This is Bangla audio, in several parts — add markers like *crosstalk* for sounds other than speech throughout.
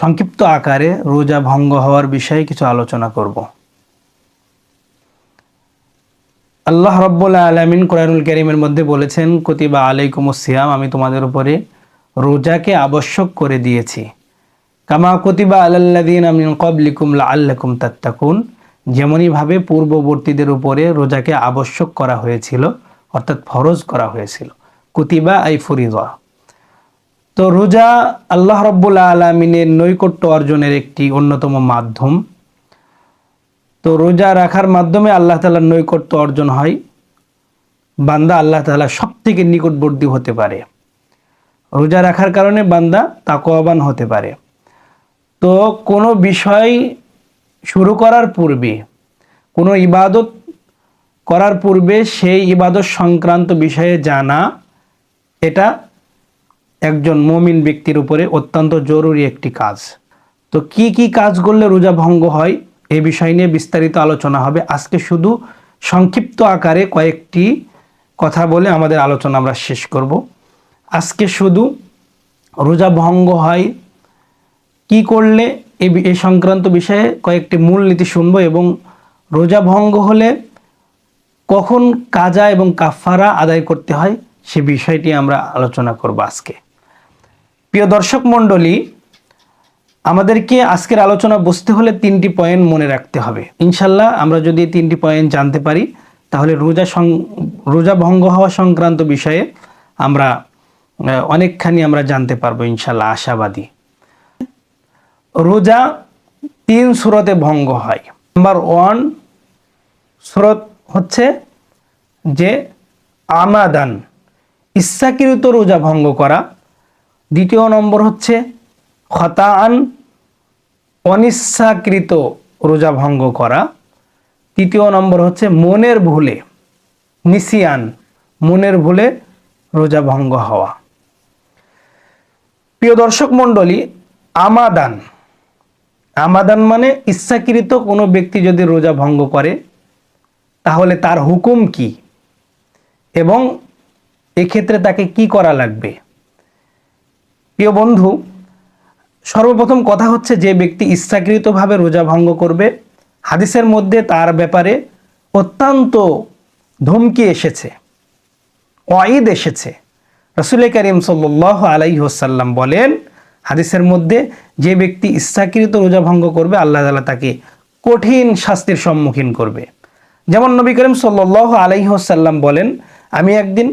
সংক্ষিপ্ত আকারে রোজা ভঙ্গ হওয়ার বিষয়ে কিছু আলোচনা করব। আল্লাহ রব্বুল আলমিন কোরআনুল করিমের মধ্যে বলেছেন, কতিবা আলাইকুম সিয়াম আমি তোমাদের উপরে রোজাকে আবশ্যক করে দিয়েছি। কামা কতিবা আলাল্লাদিন আমিন কবলিকুম আল্লাকুম তাত্তাকুন যেমনইভাবে পূর্ববর্তীদের উপরে রোজাকে আবশ্যক করা হয়েছিল, অর্থাৎ ফরজ করা হয়েছিল। কুতিবা আই ফরিজা তো রোজা আল্লাহ রব্বুল্লা আলমিনের নৈকট্য অর্জনের একটি অন্যতম মাধ্যম। তো রোজা রাখার মাধ্যমে আল্লাহ তালার নৈকট্য অর্জন হয়। বান্দা আল্লাহ তালা সব থেকে নিকটবর্তী হতে পারে। রোজা রাখার কারণে বান্দা তাকোয়াবান হতে পারে। তো কোনো বিষয় শুরু করার পূর্বে, কোনো ইবাদত করার পূর্বে সেই ইবাদত সংক্রান্ত বিষয়ে জানা, এটা একজন মমিন ব্যক্তির উপরে অত্যন্ত জরুরি একটি কাজ। তো কি কি কাজ করলে রোজা ভঙ্গ হয়? এ বিষয় নিয়ে বিস্তারিত আলোচনা হবে। আজকে শুধু সংক্ষিপ্ত আকারে কয়েকটি কথা বলে আমাদের আলোচনা আমরা শেষ করব। আজকে শুধু রোজা ভঙ্গ হয় কি করলে? এ সংক্রান্ত বিষয়ে কয়েকটি মূলনীতি শুনব এবং রোজা ভঙ্গ হলে কখন কাজা এবং কাফারা আদায় করতে হয় সে বিষয়টি আমরা আলোচনা করব আজকে। প্রিয় দর্শক মণ্ডলী, আমাদেরকে আজকের আলোচনা বুঝতে হলে তিনটি পয়েন্ট মনে রাখতে হবে। ইনশাল্লাহ আমরা যদি তিনটি পয়েন্ট জানতে পারি, তাহলে রোজা সং, রোজা ভঙ্গ হওয়া সংক্রান্ত বিষয়ে আমরা অনেকখানি আমরা জানতে পারব ইনশাল্লাহ আশাবাদী। রোজা তিন সুরতে ভঙ্গ হয়। নাম্বার ওয়ান সুরত হচ্ছে যে আমাদান, ইচ্ছাকৃত রোজা ভঙ্গ করা। দ্বিতীয় নম্বর হচ্ছে খতাআন অনিচ্ছাকৃত রোজা ভঙ্গ করা। তৃতীয় নম্বর হচ্ছে মনের ভুলে, নিসিয়ান, মনের ভুলে রোজা ভঙ্গ হওয়া। প্রিয় দর্শক মণ্ডলী, আমাদান। আমাদান মানে ইচ্ছাকৃত কোনো ব্যক্তি যদি রোজা ভঙ্গ করে, তাহলে তার হুকুম কি? এবং এক্ষেত্রে তাকে কি করা লাগবে? প্রিয় বন্ধু, সর্বপ্রথম কথা হচ্ছে যে ব্যক্তি ইচ্ছাকৃতভাবে রোজা ভঙ্গ করবে, হাদিসের মধ্যে তার ব্যাপারে অত্যন্ত ধমকি এসেছে ওয়াইদ এসেছে। রসুল করিম সাল্লাহ আলাই হোসাল্লাম বলেন, হাদিসের মধ্যে যে ব্যক্তি ইচ্ছাকৃত রোজা ভঙ্গ করবে, আল্লাহ তালা তাকে কঠিন শাস্তির সম্মুখীন করবে। যেমন নবী করিম সাল্লাহ আলাইহি হোসাল্লাম বলেন, আমি একদিন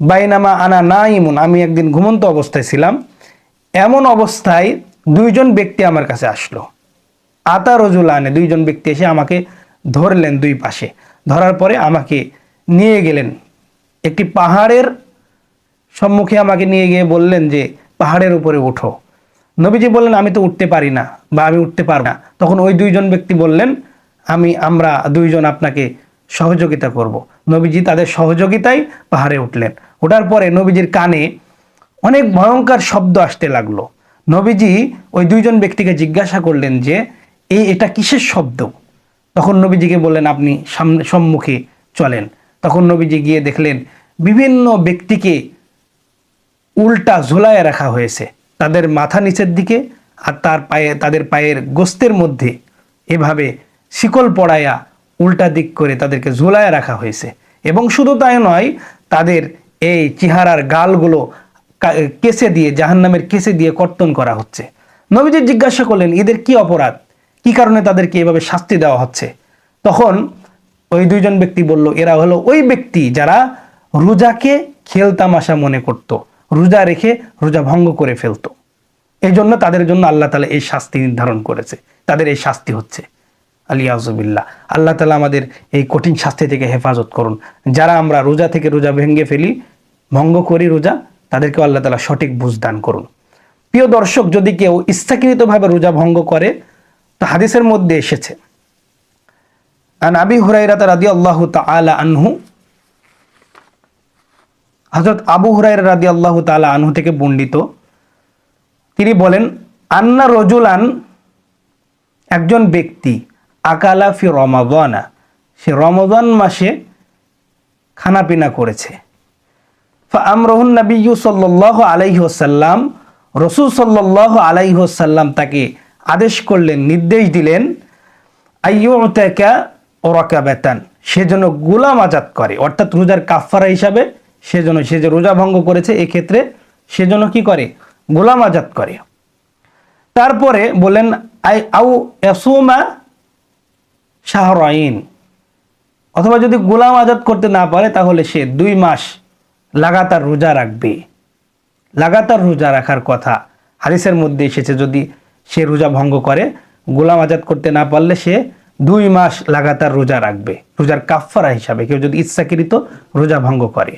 বাইনামা আনা না ইমুন আমি একদিন ঘুমন্ত অবস্থায় ছিলাম। এমন অবস্থায় দুইজন ব্যক্তি আমার কাছে আসলো। আতা রজুল আনে দুইজন ব্যক্তি এসে আমাকে ধরলেন দুই পাশে। ধরার পরে আমাকে নিয়ে গেলেন। একটি পাহাড়ের সম্মুখে আমাকে নিয়ে গিয়ে বললেন যে, পাহাড়ের উপরে ওঠো নবীজি বললেন, আমি তো উঠতে পারি না বা আমি উঠতে পারব না। তখন ওই দুইজন ব্যক্তি বললেন, আমি, আমরা দুইজন আপনাকে সহযোগিতা করব। নবীজি তাদের সহযোগিতায় পাহাড়ে উঠলেন। ওঠার পরে নবীজির কানে অনেক ভয়ঙ্কর শব্দ আসতে লাগল। নবীজি ওই দুইজন ব্যক্তিকে জিজ্ঞাসা করলেন যে, এই এটা কিসের শব্দ? তখন নবীজিকে বললেন, আপনি সামনে, সম্মুখে চলেন। তখন নবীজি গিয়ে দেখলেন, বিভিন্ন ব্যক্তিকে উল্টা ঝোলায় রাখা হয়েছে। তাদের মাথা নিচের দিকে আর তার পায়ে, তাদের পায়ের গোস্তের মধ্যে এভাবে শিকল পড়ায়া উল্টা দিক করে তাদেরকে ঝোলায় রাখা হয়েছে। এবং শুধু তাই নয়, তাদের এই চেহারার গালগুলো কেসে দিয়ে, জাহান্নামের কেসে দিয়ে কর্তন করা হচ্ছে। নবীজি জিজ্ঞাসা করলেন, এদের কি অপরাধ? কি কারণে তাদেরকে এভাবে শাস্তি দেওয়া হচ্ছে? তখন ওই দুইজন ব্যক্তি বলল, এরা হলো ওই ব্যক্তি যারা রোজাকে খেলতামাশা মনে করত, রোজা রেখে রোজা ভঙ্গ করে ফেলতো। এই জন্য তাদের জন্য আল্লাহ তালা এই শাস্তি নির্ধারণ করেছে। তাদের এই শাস্তি হচ্ছে। আলিয়াজবিল্লা আল্লাহ তালা আমাদের এই কঠিন শাস্তি থেকে হেফাজত করুন। যারা আমরা রোজা থেকে রোজা ভেঙে ফেলি, ভঙ্গ করি রোজা তাদেরকে আল্লাহ তালা সঠিক বুঝ দান করুন। প্রিয় দর্শক, যদি কেউ ইচ্ছাকৃতভাবে রোজা ভঙ্গ করে, তো হাদিসের মধ্যে এসেছে আনহু আবু আনহু থেকে তিনি বলেন, আন্না রজুলান, একজন ব্যক্তি আকালা ফি রমাদানা। সে রমাদান মাসে খানাপিনা করেছে। আমরহুন নবী সাল্লাহ আলাইহি ওসাল্লাম রসুল সাল্লাহ আলাইহসাল্লাম তাকে আদেশ করলেন, নির্দেশ দিলেন বেতান সে যেন গোলাম আজাদ করে। অর্থাৎ রোজার কাফারা হিসাবে সে যেন, সে যে রোজা ভঙ্গ করেছে, এক্ষেত্রে সে যেন কি করে? গোলাম আজাদ করে। তারপরে বলেন, আই, আউ এসুমা শাহরাইন। অথবা যদি গোলাম আজাদ করতে না পারে, তাহলে সে দুই মাস লাগাতার রোজা রাখবে। লাগাতার রোজা রাখার কথা হারিসের মধ্যে এসেছে, যদি সে রোজা ভঙ্গ করে, গোলাম আজাদ করতে না পারলে সে দুই মাস লাগাতার রোজা রাখবে। রোজার কাফফারা হিসাবে কেউ যদি ইচ্ছাকৃত রোজা ভঙ্গ করে।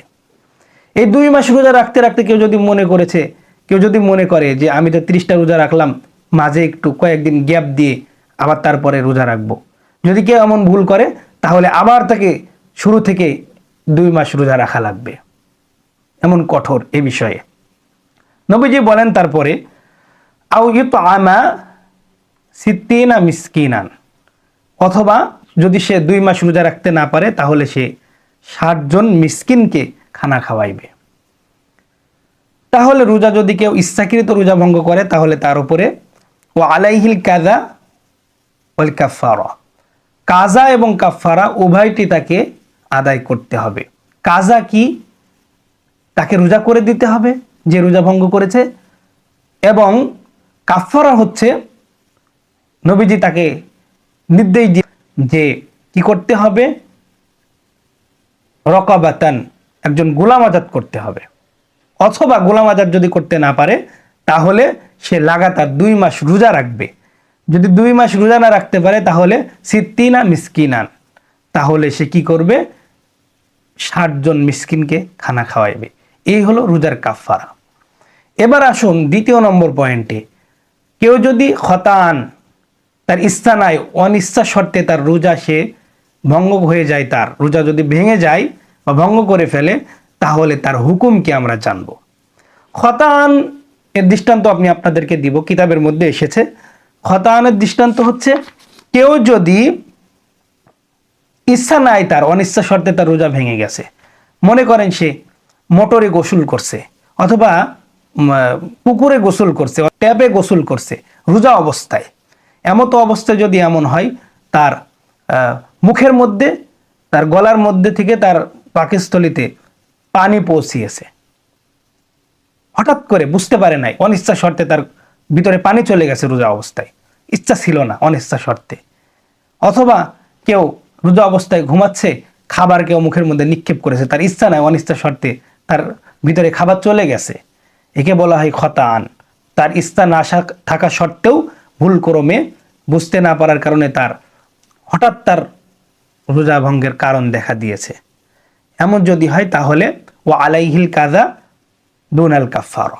এই দুই মাস রোজা রাখতে রাখতে কেউ যদি মনে করেছে, কেউ যদি মনে করে যে আমি তো ত্রিশটা রোজা রাখলাম, মাঝে একটু কয়েকদিন গ্যাপ দিয়ে আবার তারপরে রোজা রাখব। যদি কেউ এমন ভুল করে, তাহলে আবার তাকে শুরু থেকে দুই মাস রোজা রাখা লাগবে। এমন কঠোর এ বিষয়ে। নবীজি বলেন তারপরে আউ ইউত আমা সিদ্দিনা মিসকিনান। অথবা যদি সে দুই মাস রোজা রাখতে না পারে, তাহলে সে ষাটজন মিসকিনকে খানা খাওয়াইবে। তাহলে রোজা যদি কেউ ইচ্ছাকৃত রোজা ভঙ্গ করে, তাহলে তার উপরে ও আলাইহিল কাজা ওয়াল কাফারা কাজা এবং কাফারা উভয়টি তাকে আদায় করতে হবে। কাজা কি? তাকে রোজা করে দিতে হবে, যে রোজা ভঙ্গ করেছে। এবং কাফারা হচ্ছে, নবীজি তাকে নির্দেশ দিয়ে যে কি করতে হবে? রকাবাতান, একজন গোলাম আজাদ করতে হবে। অথবা গোলাম আজাদ যদি করতে না পারে, তাহলে সে লাগাতার দুই মাস রোজা রাখবে। যদি দুই মাস রোজা না রাখতে পারে, তাহলে সিদ্দিনা মিসকিনান। তাহলে সে কি করবে? ষাটজন মিসকিনকে খানা খাওয়াইবে। এই হলো রোজার কাফারা এবার আসুন দ্বিতীয় নম্বর পয়েন্টে। কেউ যদি হতান তার ইচ্ছা নাই, অনিচ্ছা শর্তে তার রোজা সে ভঙ্গ হয়ে যায়, তার রোজা যদি ভেঙে যায় বা ভঙ্গ করে ফেলে, তাহলে তার হুকুমকে আমরা জানব। খতান এর দৃষ্টান্ত আপনি আপনাদেরকে দিব। কিতাবের মধ্যে এসেছে খতানের দৃষ্টান্ত হচ্ছে কেউ যদি ইচ্ছা নাই তার, অনিচ্ছা শর্তে তার রোজা ভেঙে গেছে। মনে করেন সে মোটরে গোসল করছে, অথবা পুকুরে গোসল করছে ট্যাপে গোসল করছে, রোজা অবস্থায়। এমতো অবস্থায় যদি এমন হয়, তার মুখের মধ্যে, তার গলার মধ্যে থেকে তার পাকস্থলিতে পানি পৌঁছিয়েছে। হঠাৎ করে বুঝতে পারে নাই, অনিচ্ছা শর্তে তার ভিতরে পানি চলে গেছে রোজা অবস্থায়। ইচ্ছা ছিল না, অনিচ্ছা শর্তে। অথবা কেউ রোজা অবস্থায় ঘুমাচ্ছে, খাবার কেউ মুখের মধ্যে নিক্ষেপ করেছে, তার ইচ্ছা নাই, অনিচ্ছা শর্তে তার ভিতরে খাবার চলে গেছে। একে বলা হয় খতান। তার ইচ্ছা না থাকা সত্ত্বেও ভুল ক্রমে বুঝতে না পারার কারণে তার হঠাৎ তার রোজা ভঙ্গের কারণ দেখা দিয়েছে। এমন যদি হয় তাহলে ও আলাইহিল কাজা দুন আল কাফার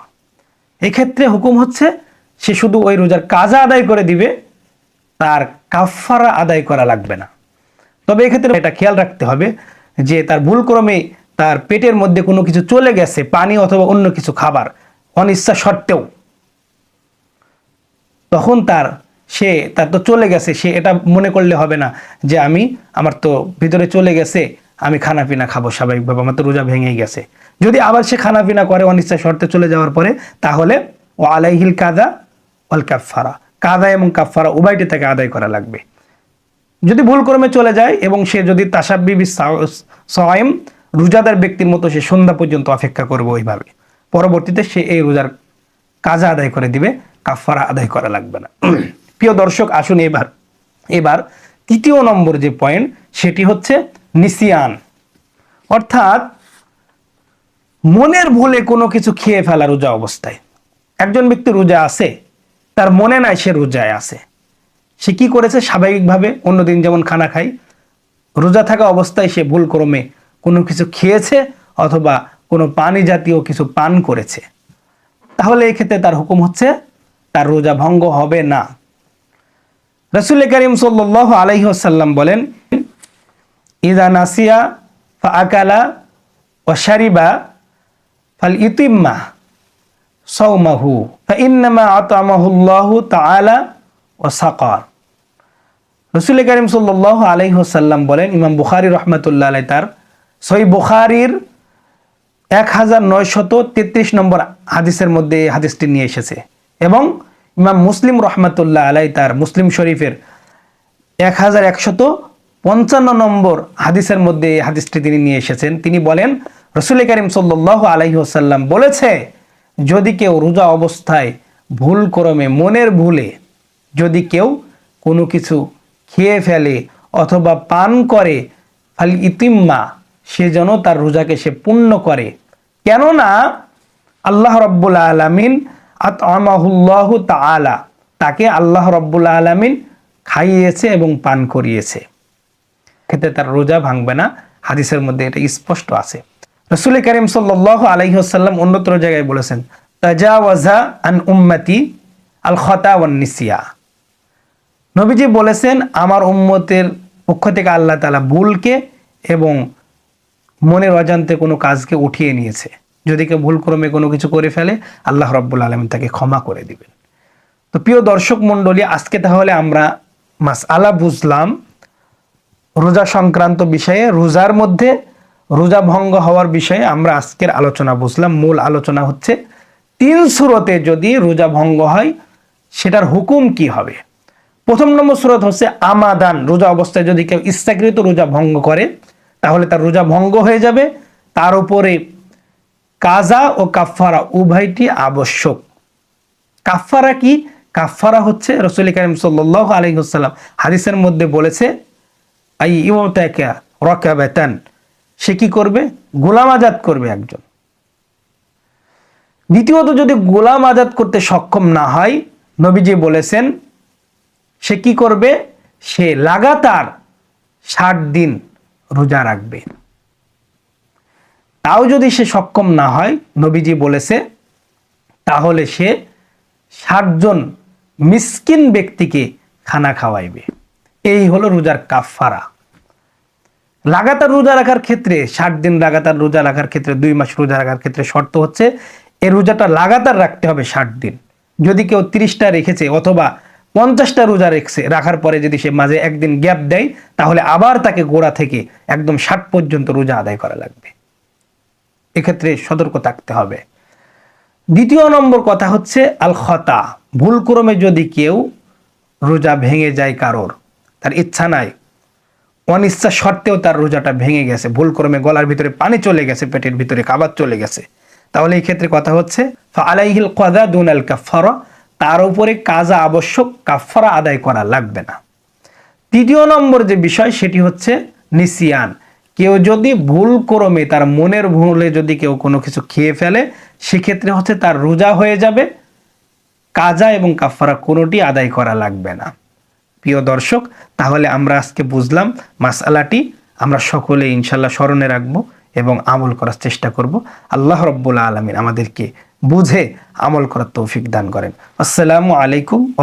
এক্ষেত্রে হুকুম হচ্ছে সে শুধু ওই রোজার কাজা আদায় করে দিবে, তার কাফারা আদায় করা লাগবে না। তবে এক্ষেত্রে এটা খেয়াল রাখতে হবে যে তার ভুলক্রমে তার পেটের মধ্যে কোনো কিছু চলে গেছে, পানি অথবা অন্য কিছু খাবার, অনিচ্ছা সত্ত্বেও। তখন তার সে, তার তো চলে গেছে, সে এটা মনে করলে হবে না যে আমি, আমার তো ভিতরে চলে গেছে, আমি খানা পিনা খাব স্বাভাবিকভাবে, আমার তো রোজা ভেঙেই গেছে। যদি আবার সে খানা পিনা করে অনিচ্ছা শর্তে চলে যাওয়ার পরে, তাহলে ও আলাইহিল কাদা অল কাফারা কাদা এবং কাফারা উভয়টি তাকে আদায় করা লাগবে। যদি ভুল ভুলক্রমে চলে যায় এবং সে যদি তাসাব্বিবি সয়েম রোজাদার ব্যক্তির মতো সে সন্ধ্যা পর্যন্ত অপেক্ষা করবে ওইভাবে। পরবর্তীতে সে এই রোজার কাজা আদায় করে দিবে কাফারা আদায় করা লাগবে না। *clears throat* প্রিয় দর্শক, আসুন এবার এবার তৃতীয় নম্বর যে পয়েন্ট সেটি হচ্ছে নিসিয়ান। অর্থাৎ মনের ভুলে কোনো কিছু খেয়ে ফেলা রোজা অবস্থায়। একজন ব্যক্তি রোজা আছে তার মনে নাই সে রোজায় আছে। সে কি করেছে? স্বাভাবিকভাবে অন্যদিন যেমন খানা খায়, রোজা থাকা অবস্থায় সে ভুল ক্রমে কোনো কিছু খেয়েছে অথবা কোনো পানি জাতীয় কিছু পান করেছে। তাহলে এই ক্ষেত্রে তার হুকুম হচ্ছে, তার রোজা ভঙ্গ হবে না। রসুল করিম সাল্লাহ আলহিহাসাল্লাম বলেন ইদা নাসিয়া ফা আকালা ও শারিবা ফাল ইতিম্মা। সৌমাহু ইন্নামা আতামাহুল্লাহু তাআলা ও সাকার রসুল করিম সাল্লাহ আলহিহাসাল্লাম বলেন, ইমাম বুখারি রহমতুল্লাহ আলাই তার সই বুখারির এক হাজার নয়শত তেত্রিশ নম্বর হাদিসের মধ্যে হাদিসটি নিয়ে এসেছে এবং ইমাম মুসলিম রহমাতুল্লাহ আলাই তার মুসলিম শরীফের এক হাজার একশত পঞ্চান্ন নম্বর হাদিসের মধ্যে হাদিসটি তিনি নিয়ে এসেছেন। তিনি বলেন, রসুল করিম সাল্লাহ আলাইহি আসাল্লাম বলেছে যদি কেউ রোজা অবস্থায় ভুল ক্রমে মনের ভুলে যদি কেউ কোনো কিছু খেয়ে ফেলে অথবা পান করে, ফাল ইতিম্মা, সে যেন তার রোজাকে সে পূর্ণ করে। কেননা আল্লাহ রব্বুল আলমিন আত আমাহুল্লাহ তালা তাকে আল্লাহ রব্বুল আলমিন খাইয়েছে এবং পান করিয়েছে। খেতে তার রোজা ভাঙবে না। হাদিসের মধ্যে এটা স্পষ্ট আছে। রসুল করিম সাল্লাহ আলহিহাসাল্লাম অন্যত্র জায়গায় বলেছেন, তাজাওয়াজা আন উম্মতি আল খতা ওয়ান নবীজি বলেছেন, আমার উম্মতের পক্ষ থেকে আল্লাহ তালা ভুলকে এবং মনের অজান্তে কোনো কাজকে উঠিয়ে নিয়েছে। যদি কেউ ভুল ক্রমে কোনো কিছু করে ফেলে, আল্লাহ রব্বুল আলম তাকে ক্ষমা করে দিবেন। তো প্রিয় দর্শক মণ্ডলী, আজকে তাহলে আমরা মাস আলা বুঝলাম রোজা সংক্রান্ত বিষয়ে। রোজার মধ্যে রোজা ভঙ্গ হওয়ার বিষয়ে আমরা আজকের আলোচনা বুঝলাম। মূল আলোচনা হচ্ছে, তিন সুরতে যদি রোজা ভঙ্গ হয়, সেটার হুকুম কি হবে? প্রথম নম্বর সুরত হচ্ছে আমাদান। রোজা অবস্থায় যদি কেউ ইচ্ছাকৃত রোজা ভঙ্গ করে, তাহলে তার রোজা ভঙ্গ হয়ে যাবে। তার উপরে কাজা ও কাফারা উভয়টি আবশ্যক। কাফারা কি? কাফারা হচ্ছে রসুল করিম সাল্লাহ আলহিহাল্লাম হাদিসের মধ্যে বলেছে, আই ইমতাকা রকাবেতান সে কি করবে? গোলাম আজাদ করবে একজন। দ্বিতীয়ত, যদি গোলাম আজাদ করতে সক্ষম না হয়, নবীজি বলেছেন, সে কি করবে? সে লাগাতার ষাট দিন রোজা রাখবে। তাও যদি সে সক্ষম না হয়, নবীজি বলেছে, তাহলে সে ষাটজন মিসকিন ব্যক্তিকে খানা খাওয়াইবে। এই হলো রোজার কাফারা লাগাতার রোজা রাখার ক্ষেত্রে, ষাট দিন লাগাতার রোজা রাখার ক্ষেত্রে, দুই মাস রোজা রাখার ক্ষেত্রে শর্ত হচ্ছে এই রোজাটা লাগাতার রাখতে হবে ষাট দিন। যদি কেউ তিরিশটা রেখেছে অথবা পঞ্চাশটা রোজা রেখেছে, রাখার পরে যদি সে মাঝে একদিন গ্যাপ দেয়, তাহলে আবার তাকে গোড়া থেকে একদম ষাট পর্যন্ত রোজা আদায় করা লাগবে। এক্ষেত্রে সতর্ক থাকতে হবে। দ্বিতীয় নম্বর কথা হচ্ছে আল খতা ভুলক্রমে যদি কেউ রোজা ভেঙে যায় কারোর, তার ইচ্ছা নাই অনিচ্ছা সত্ত্বেও তার রোজাটা ভেঙে গেছে। ভুলক্রমে গলার ভিতরে পানি চলে গেছে, পেটের ভিতরে খাবার চলে গেছে। তাহলে এই ক্ষেত্রে কথা হচ্ছে আলাইহিল কদা দুন আল কাফারা তার উপরে কাজা আবশ্যক কাফারা আদায় করা লাগবে না। তৃতীয় নম্বর যে বিষয়, সেটি হচ্ছে নিসিয়ান। কেউ যদি ভুল ক্রমে তার মনের ভুলে যদি কেউ কোনো কিছু খেয়ে ফেলে, সেক্ষেত্রে হচ্ছে তার রোজা হয়ে যাবে, কাজা এবং কাফারা কোনোটি আদায় করা লাগবে না। প্রিয় দর্শক, তাহলে আমরা আজকে বুঝলাম মাসালাটি আমরা সকলে ইনশাল্লাহ স্মরণে রাখব এবং আমল করার চেষ্টা করব। আল্লাহ রব্বুল আলমিন আমাদেরকে বুঝে আমল করার তৌফিক দান করেন। আসসালামু আলাইকুম ও